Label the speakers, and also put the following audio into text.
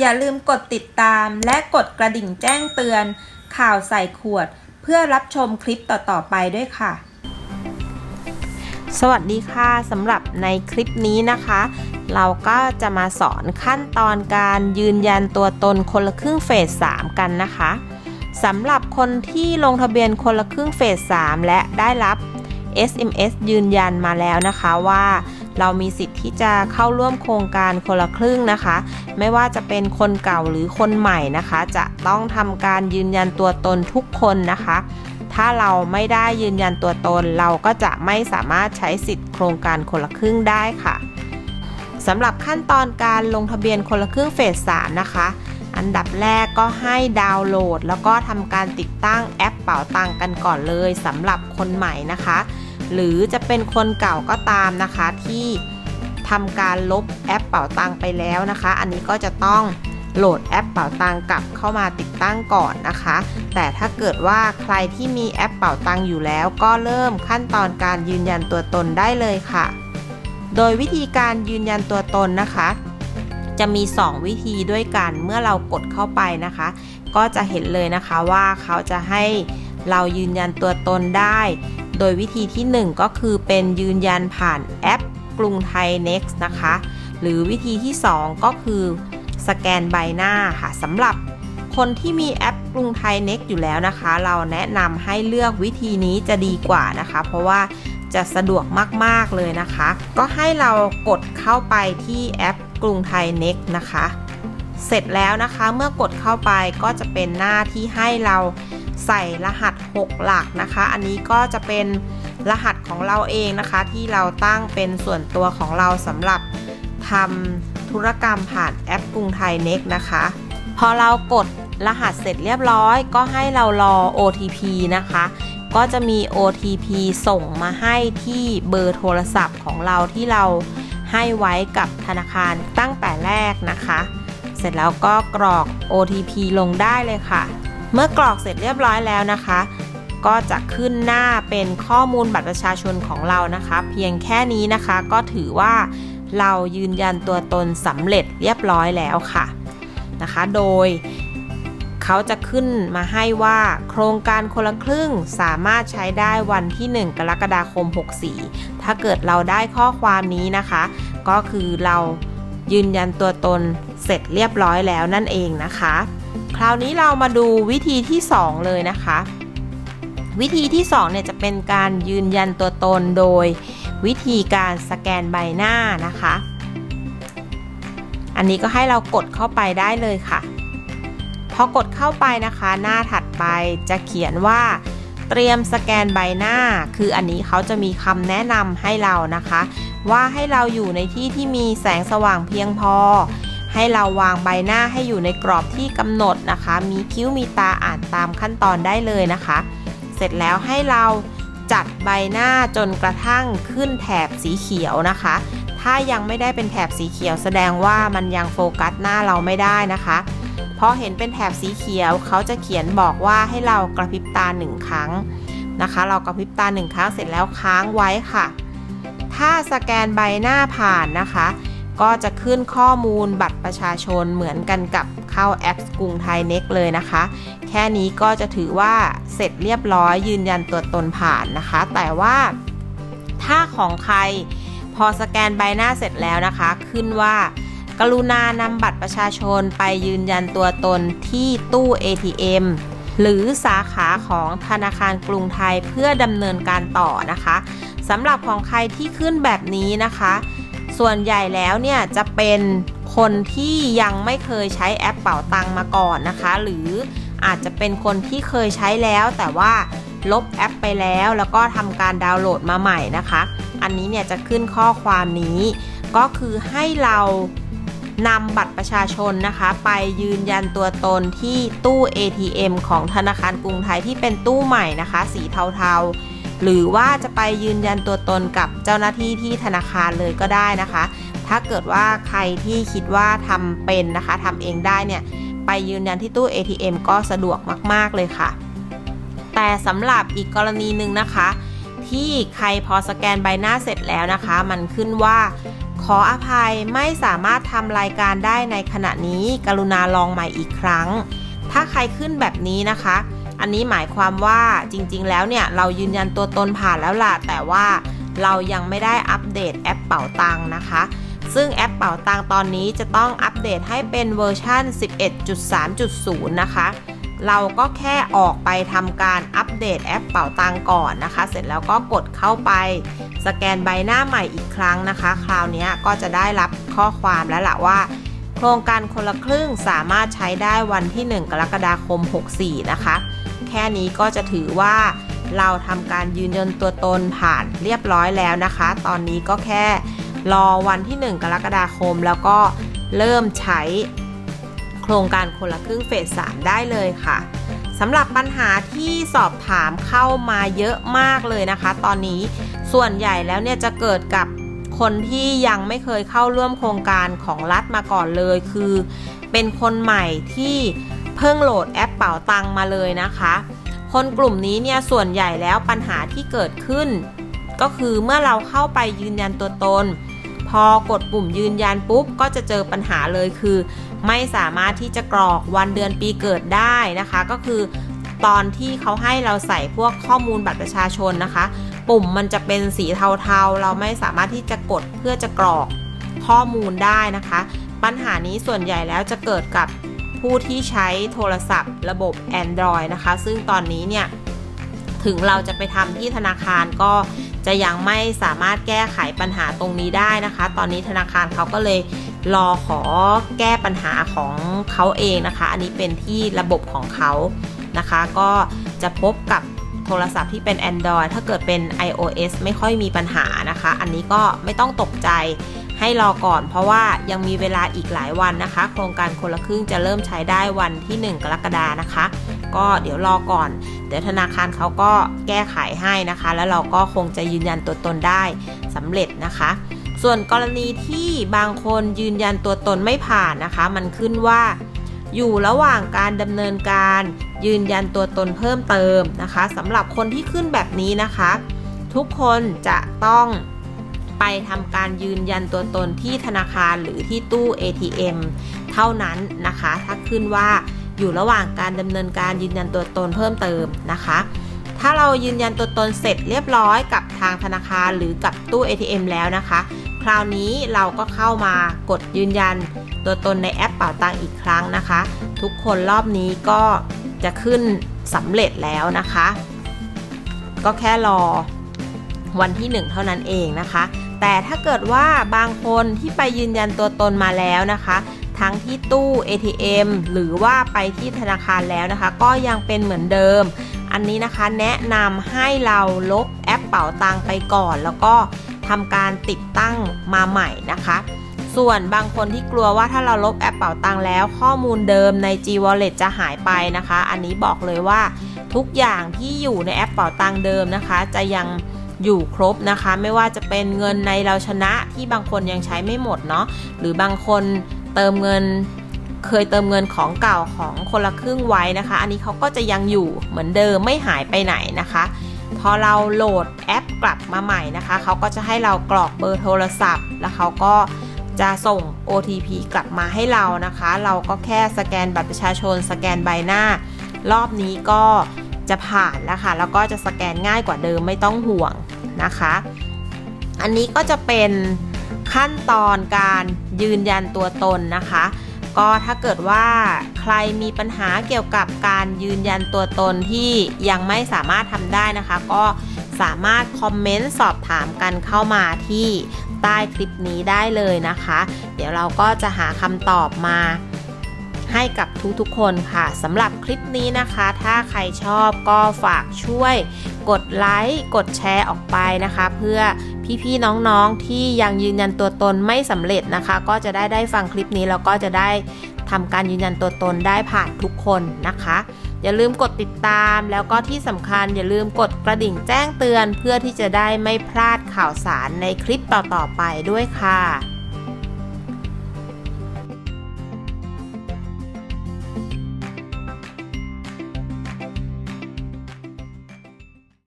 Speaker 1: อย่าลืมกดติดตามและกดกระดิ่งแจ้งเตือน ข่าวใส่ขวด เพื่อรับชมคลิปต่อ ๆ ไปด้วยค่ะ สวัสดีค่ะสำหรับในคลิปนี้นะคะ เราก็จะมาสอนขั้นตอนการยืนยันตัวตนคนละครึ่งเฟส 3 กันนะคะสำหรับคนที่ลงทะเบียนคนละครึ่งเฟส 3 และได้รับ SMS ยืนยันมาแล้วนะคะว่า เรามีสิทธิ์ที่จะเข้าร่วมโครงการคนละครึ่งนะคะ ไม่ว่าจะเป็นคนเก่าหรือคนใหม่นะคะ จะต้องทำการยืนยันตัวตนทุกคนนะคะ ถ้าเราไม่ได้ยืนยันตัวตน เราก็จะไม่สามารถใช้สิทธิ์โครงการคนละครึ่งได้ค่ะสำหรับขั้นตอนการลงทะเบียนคนละครึ่งเฟส3นะคะ อันดับแรกก็ให้ดาวน์โหลด แล้วก็ทำการติดตั้งแอปเป๋าตังกันก่อนเลยสำหรับคนใหม่นะคะ หรือจะเป็นคนเก่าก็ตามนะคะที่ทำการลบแอปเป๋าตังไปแล้วนะคะ อันนี้ก็จะต้องโหลดแอปเป๋าตังกลับเข้ามาติดตั้งก่อนนะคะ แต่ถ้าเกิดว่าใครที่มีแอปเป๋าตังอยู่แล้ว ก็เริ่มขั้นตอนการยืนยันตัวตนได้เลยค่ะ โดยวิธีการยืนยันตัวตนนะคะ จะมี 2 วิธีด้วยกันเมื่อเรากดเข้าไปนะคะ ก็จะเห็นเลยนะคะว่าเขาจะให้เรายืนยันตัวตนได้ โดยวิธีที่ 1 ก็คือเป็นยืนยันผ่านแอปกรุงไทย Next นะคะ หรือวิธีที่ 2 ก็คือสแกนใบหน้าค่ะสำหรับคนที่มีแอปกรุงไทย Next อยู่แล้วนะคะ เราแนะนำให้เลือกวิธีนี้จะดีกว่านะคะ เพราะว่าจะสะดวกมาก ๆ เลยนะคะ ก็ให้เรากดเข้าไปที่แอปกรุงไทย Next นะคะ เสร็จแล้วนะคะ เมื่อกดเข้าไปก็จะเป็นหน้าที่ให้เรา ใส่รหัส 6 หลักนะคะ อันนี้ก็จะเป็นรหัสของเราเองนะคะ ที่เราตั้งเป็นส่วนตัวของเราสำหรับทำธุรกรรมผ่านแอปกรุงไทย Next นะคะ พอเรากดรหัสเสร็จเรียบร้อย ก็ให้เรารอ OTP นะคะ ก็จะมี OTP ส่งมาให้ที่เบอร์โทรศัพท์ของเราที่เราให้ไว้กับธนาคารตั้งแต่แรกนะคะ เสร็จแล้วก็กรอก OTP ลงได้เลยค่ะ เมื่อกรอกเสร็จเรียบร้อยแล้วนะคะ ก็จะขึ้นหน้าเป็นข้อมูลบัตรประชาชนของเรานะคะ เพียงแค่นี้นะคะก็ถือว่าเรายืนยันตัวตนสำเร็จเรียบร้อยแล้วค่ะนะคะ โดยเขาจะขึ้นมาให้ว่าโครงการคนละครึ่งสามารถใช้ได้วันที่ 1 กรกฎาคม 64 ถ้าเกิดเราได้ข้อความนี้นะคะ ก็คือเรา ยืนยันตัวตนเสร็จเรียบร้อยแล้วนั่นเองนะคะ คราวนี้เรามาดูวิธีที่ 2 เลยนะคะ วิธีที่2เนี่ยจะเป็นการยืนยันตัวตนโดย วิธีการสแกนใบหน้านะคะ อันนี้ก็ให้เรากดเข้าไปได้เลยค่ะ พอกดเข้าไปนะคะ หน้าถัดไปจะเขียนว่า เตรียมสแกนใบหน้า คืออันนี้เขาจะมีคำแนะนำให้เรานะคะ ว่าให้เราอยู่ในที่ที่มีแสงสว่างเพียงพอ ให้เราวางใบหน้าให้อยู่ในกรอบที่กำหนดนะคะ มีคิ้วมีตาอ่านตามขั้นตอนได้เลยนะคะ เสร็จแล้วให้เราจัดใบหน้าจนกระทั่งขึ้นแถบสีเขียวนะคะ ถ้ายังไม่ได้เป็นแถบสีเขียวแสดงว่ามันยังโฟกัสหน้าเราไม่ได้นะคะ พอเห็นเป็นแถบสีเขียวเขาจะเขียนบอกว่าให้เรากระพริบตาหนึ่งครั้งนะคะ เรากระพริบตาหนึ่งครั้งเสร็จแล้วค้างไว้ค่ะ ถ้าสแกนใบหน้าผ่านนะคะ ก็จะขึ้นข้อมูลบัตรประชาชนเหมือนกันกับเข้าแอปกรุงไทยเน็กเลยนะคะ แค่นี้ก็จะถือว่าเสร็จเรียบร้อยยืนยันตัวตนผ่านนะคะ แต่ว่าถ้าของใครพอสแกนใบหน้าเสร็จแล้วนะคะ ขึ้นว่า กรุณานำบัตรประชาชนไปยืนยันตัวตนที่ตู้ ATM หรือสาขาของธนาคารกรุงไทยเพื่อดำเนินการต่อนะคะสำหรับของใครที่ขึ้นแบบนี้นะคะ ส่วนใหญ่แล้วเนี่ยจะเป็นคนที่ยังไม่เคยใช้แอปเป๋าตังมาก่อนนะคะ หรืออาจจะเป็นคนที่เคยใช้แล้วแต่ว่าลบแอปไปแล้วแล้วก็ทำการดาวน์โหลดมาใหม่นะคะ อันนี้เนี่ยจะขึ้นข้อความนี้ ก็คือให้เรา นำบัตรประชาชนนะคะ ไปยืนยันตัวตนที่ตู้ ATM ของธนาคารกรุงไทยที่เป็นตู้ใหม่นะคะ สีเทาๆ หรือว่าจะไปยืนยันตัวตนกับเจ้าหน้าที่ที่ธนาคารเลยก็ได้นะคะ ถ้าเกิดว่าใครที่คิดว่าทำเป็นนะคะทำเองได้เนี่ยไปยืนยันที่ตู้ ATM ก็สะดวกมาก ๆ เลยค่ะ แต่สำหรับอีกกรณีหนึ่งนะคะ ที่ใครพอสแกนใบหน้าเสร็จแล้วนะคะ มันขึ้นว่า ขออภัยไม่สามารถทำรายการได้ในขณะนี้ กรุณาลองใหม่อีกครั้ง ถ้าใครขึ้นแบบนี้นะคะ อันนี้หมายความว่าจริงๆ แล้วเนี่ย เรายืนยันตัวตนผ่านแล้วล่ะ แต่ว่าเรายังไม่ได้อัปเดตแอปเป๋าตังนะคะ ซึ่งแอปเป๋าตังตอนนี้จะต้องอัปเดตให้เป็นเวอร์ชัน11.3.0 นะคะ เราก็แค่ออกไปทำการอัปเดตแอปเป๋าตังก่อนนะคะ เสร็จแล้วก็กดเข้าไปสแกนใบหน้าใหม่อีกครั้งนะคะ คราวนี้ก็จะได้รับข้อความแล้วล่ะว่า โครงการคนละครึ่งสามารถใช้ได้วันที่ 1 กรกฎาคม 64 นะคะ แค่นี้ก็จะถือว่าเราทำการยืนยันตัวตนผ่านเรียบร้อยแล้วนะคะ ตอนนี้ก็แค่รอวันที่ 1 กรกฎาคมแล้วก็เริ่มใช้ โครงการคนละครึ่งเฟส 3 ได้เลยค่ะสำหรับปัญหาที่สอบถามเข้ามาเยอะมากเลยนะคะ ตอนนี้ส่วนใหญ่แล้วเนี่ยจะเกิดกับคนที่ยังไม่เคยเข้าร่วมโครงการของรัฐมาก่อนเลย คือเป็นคนใหม่ที่เพิ่งโหลดแอปเป๋าตังมาเลยนะคะ คนกลุ่มนี้เนี่ยส่วนใหญ่แล้วปัญหาที่เกิดขึ้น ก็คือเมื่อเราเข้าไปยืนยันตัวตน พอกดปุ่มยืนยันปุ๊บก็จะเจอปัญหาเลยคือ ไม่สามารถที่จะกรอกวันเดือนปีเกิดได้นะคะ ก็คือตอนที่เขาให้เราใส่พวกข้อมูลบัตรประชาชนนะคะ ปุ่มมันจะเป็นสีเทาๆ เราไม่สามารถที่จะกดเพื่อจะกรอกข้อมูลได้นะคะ ปัญหานี้ส่วนใหญ่แล้วจะเกิดกับผู้ที่ใช้โทรศัพท์ ระบบ Android นะคะ ซึ่งตอนนี้เนี่ย ถึงเราจะไปทำที่ธนาคารก็จะยังไม่สามารถแก้ไขปัญหาตรงนี้ได้นะคะ ตอนนี้ธนาคารเขาก็เลย รอขอแก้ปัญหาของเขาเองนะคะ อันนี้เป็นที่ระบบของเขานะคะ ก็จะพบกับโทรศัพท์ที่เป็น Android ถ้าเกิดเป็น iOS ไม่ค่อยมีปัญหานะคะ อันนี้ก็ไม่ต้องตกใจให้รอก่อนเพราะว่ายังมีเวลาอีกหลายวันนะคะ โครงการคนละครึ่งจะเริ่มใช้ได้วันที่ 1 กรกฎานะคะ ก็เดี๋ยวรอก่อน เดี๋ยวธนาคารเขาก็แก้ไขให้นะคะ แล้วเราก็คงจะยืนยันตัวตนได้สำเร็จนะคะ ส่วนกรณีที่บางคนยืนยันตัวตนไม่ผ่านนะคะ มันขึ้นว่า อยู่ระหว่างการดำเนินการยืนยันตัวตนเพิ่มเติมนะคะสำหรับคนที่ขึ้นแบบนี้นะคะ ทุกคนจะต้องไปทำการยืนยันตัวตนที่ธนาคารหรือที่ตู้ ATM เท่านั้นนะคะ ถ้าขึ้นว่าอยู่ระหว่างการดำเนินการยืนยันตัวตนเพิ่มเติมนะคะ ถ้าเรายืนยันตัวตนเสร็จเรียบร้อยกับทางธนาคารหรือกับตู้ ATM แล้วนะคะ คราวนี้เราก็เข้ามากดยืนยัน ตัวตนในแอปเป๋าตังอีกครั้งนะคะ ทุกคนรอบนี้ก็จะขึ้นสำเร็จแล้วนะคะ ก็แค่รอวันที่ 1 เท่านั้นเองนะคะ แต่ถ้าเกิดว่าบางคนที่ไปยืนยันตัวตนมาแล้วนะคะ ทั้งที่ตู้ ATM หรือว่าไปที่ธนาคารแล้วนะคะ ก็ยังเป็นเหมือนเดิม อันนี้นะคะแนะนำให้เราลบแอปเป๋าตังไปก่อน แล้วก็ ทำการติดตั้งมาใหม่นะคะ ส่วนบางคนที่กลัวว่าถ้าเราลบแอปเป๋าตังแล้ว ข้อมูลเดิมใน G Wallet จะหายไปนะคะ อันนี้บอกเลยว่าทุกอย่างที่อยู่ในแอปเป๋าตังเดิมนะคะ จะยังอยู่ครบนะคะ ไม่ว่าจะเป็นเงินในเราชนะที่บางคนยังใช้ไม่หมดเนาะหรือบางคนเติมเงินเคยเติมเงินของเก่าของคนละครึ่งไว้นะคะ อันนี้เขาก็จะยังอยู่เหมือนเดิมไม่หายไปไหนนะคะ พอเราโหลดแอปกลับมาใหม่นะคะ เขาก็จะให้เรากรอกเบอร์โทรศัพท์ แล้วเขาก็จะส่ง OTP กลับมาให้เรานะคะ เราก็แค่สแกนบัตรประชาชน สแกนใบหน้า รอบนี้ก็จะผ่านแล้วค่ะ แล้วก็จะสแกนง่ายกว่าเดิมไม่ต้องห่วงนะคะ อันนี้ก็จะเป็นขั้นตอนการยืนยันตัวตนนะคะ ก็ถ้าเกิดว่าใครมีปัญหาเกี่ยวกับการยืนยันตัวตนที่ยังไม่สามารถทำได้นะคะ ก็สามารถคอมเมนต์สอบถามกันเข้ามาที่ใต้คลิปนี้ได้เลยนะคะ เดี๋ยวเราก็จะหาคำตอบมาให้กับทุกๆคนค่ะสำหรับคลิปนี้นะคะ ถ้าใครชอบก็ฝากช่วย กดไลค์กดแชร์ออกไปนะคะ เพื่อ พี่ๆน้องๆที่ยังยืนยันตัวตนไม่สำเร็จนะคะ ก็จะได้ได้ฟังคลิปนี้แล้วก็จะได้ทำการยืนยันตัวตนได้ผ่านทุกคนนะคะ อย่าลืมกดติดตามแล้วก็ที่สำคัญอย่าลืมกดกระดิ่งแจ้งเตือน เพื่อที่จะได้ไม่พลาดข่าวสารในคลิปต่อๆไปด้วยค่ะ